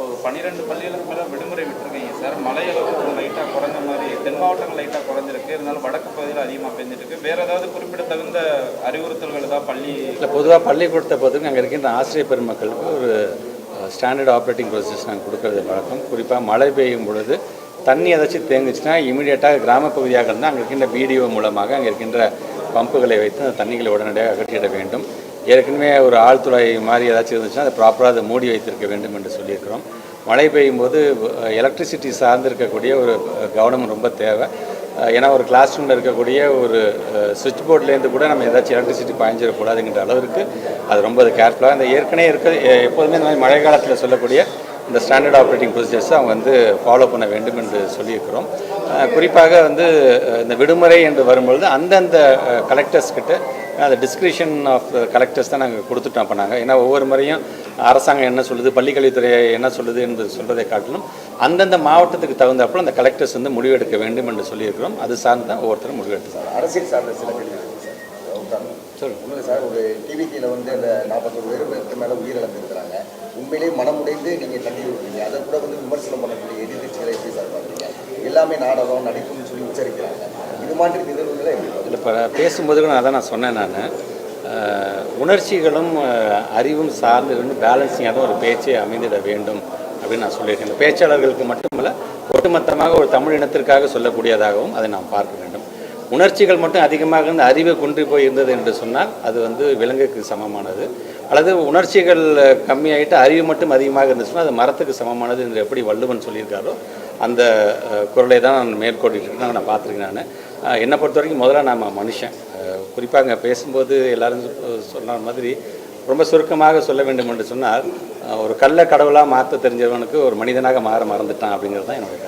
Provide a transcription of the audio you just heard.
இப்போ பன்னிரெண்டு பள்ளிகளுக்கு மேலே விடுமுறை விட்டுருக்கீங்க சார். மலையளவு ஒரு லைட்டாக குறைஞ்ச மாதிரி தென் மாவட்டங்கள் லைட்டாக குறைஞ்சிருக்கு. இருந்தாலும் வடக்கு பகுதியில் அதிகமாக பெஞ்சிருக்கு வேறு வேற ஏதாவது குறிப்பிடத்தகுந்த அறிவுறுத்தல்கள் ஏதாவது பள்ளி இல்லை பொதுவாக பள்ளிக்கூடத்தை பொறுத்தவரைக்கும் அங்கே இருக்கின்ற ஆசிரியர் பெருமக்களுக்கு ஒரு ஸ்டாண்டர்ட் ஆப்ரேட்டிங் ப்ரொசீஜர்ஸ் நாங்கள் கொடுக்கறது வழக்கம். குறிப்பாக மழை பெய்யும் பொழுது தண்ணி ஏதாச்சும் தேங்குச்சுன்னா இமீடியட்டாக கிராமப்பகுதியாக இருந்தால் அங்கே இருக்கின்ற பிடிஓ மூலமாக அங்கே இருக்கின்ற பம்புகளை வைத்து அந்த தண்ணிகளை உடனடியாக அகற்றிட வேண்டும். ஏற்கனவே ஒரு ஆழ்துளை மாதிரி ஏதாச்சும் இருந்துச்சுன்னா அதை ப்ராப்பராக அதை மூடி வைத்திருக்க வேண்டும் என்று சொல்லியிருக்கிறோம். மழை பெய்யும் போது எலக்ட்ரிசிட்டி சார்ந்து இருக்கக்கூடிய ஒரு கவனம் ரொம்ப தேவை. ஏன்னா ஒரு கிளாஸ் ரூமில் இருக்கக்கூடிய ஒரு சுவிட்ச் போர்ட்லேருந்து கூட நம்ம ஏதாச்சும் எலக்ட்ரிசிட்டி பாய்ஞ்சிடக்கூடாதுங்கிற அளவிற்கு அது ரொம்ப அது கேர்ஃபுல்லாக இந்த ஏற்கனவே இருக்க எப்போதுமே இந்த மாதிரி மழை காலத்தில் சொல்லக்கூடிய இந்த ஸ்டாண்டர்ட் ஆப்ரேட்டிங் ப்ரொசீஜர்ஸை அவங்க வந்து ஃபாலோ பண்ண வேண்டும் என்று சொல்லியிருக்கிறோம். குறிப்பாக வந்து இந்த விடுமுறை என்று வரும்பொழுது அந்தந்த கலெக்டர்ஸ் கிட்ட அந்த டிஸ்கிரிப்ஷன் ஆஃப் கலெக்டர்ஸ் தான் நாங்கள் கொடுத்துட்டோம் அப்போ நாங்கள் ஏன்னா ஒவ்வொரு முறையும் அரசாங்கம் என்ன சொல்லுது பள்ளிக்கல்வித்துறை என்ன சொல்லுது என்பது சொல்வதை காட்டிலும் அந்தந்த மாவட்டத்துக்கு தகுந்தப்போ அந்த கலெக்டர்ஸ் வந்து முடிவெடுக்க வேண்டும் என்று சொல்லியிருக்கிறோம். அது சார்ந்து தான் ஒவ்வொருத்தரும் முடிவெடுத்து அரசியல் சார்ந்த சில சார். சொல்லுங்கள் சார் ஒரு டிவிக்கியில் வந்து அந்த நாற்பத்தொரு பேருக்கு மேலே உயிரிழந்திருக்கிறாங்க. உண்மையிலேயே மனமுடைந்து நீங்கள் தண்ணி விடுறீங்க. அதை கூட வந்து விமர்சனம் பண்ணக்கூடிய எதிர்கட்சிகளை எப்படி சார் பார்க்குறீங்க? எல்லாமே நாடகம் நடிப்புன்னு சொல்லி உச்சரிக்கிறாங்க. இது மாதிரி நிகழ்வுகளை எப்படி இப்போ பேசும்போது நான் அதான் நான் சொன்னேன் நான். உணர்ச்சிகளும் அறிவும் சார்ந்து இருந்து பேலன்சிங்காக தான் ஒரு பேச்சே அமைந்திட வேண்டும் அப்படின்னு நான் சொல்லியிருக்கேன். இந்த பேச்சாளர்களுக்கு மட்டுமல்ல ஒட்டுமொத்தமாக ஒரு தமிழ் இனத்திற்காக சொல்லக்கூடியதாகவும் அதை நாம் பார்க்க வேண்டும். உணர்ச்சிகள் மட்டும் அதிகமாக இருந்து அறிவை கொண்டு போய் இருந்தது என்று சொன்னால் அது வந்து விலங்குக்கு சமமானது. அல்லது உணர்ச்சிகள் கம்மியாகிட்டு அறிவு மட்டும் அதிகமாக இருந்துச்சுன்னா அது மரத்துக்கு சமமானது என்று எப்படி வள்ளுவன் சொல்லியிருக்காரோ அந்த குரலை தான் நான் மேற்கொண்டிருக்கேன் நான் பார்த்துருக்கேன் நான். என்னை பொறுத்த வரைக்கும் முதல்ல நாம் மனுஷன். குறிப்பாக அங்கே பேசும்போது எல்லாரும் சொ- சொன்ன மாதிரி ரொம்ப சுருக்கமாக சொல்ல வேண்டும் என்று சொன்னால் ஒரு கல்ல கடவுளாக மாற்ற தெரிஞ்சவனுக்கு ஒரு மனிதனாக மாற மறந்துட்டான் அப்படிங்கிறது தான் என்னுடைய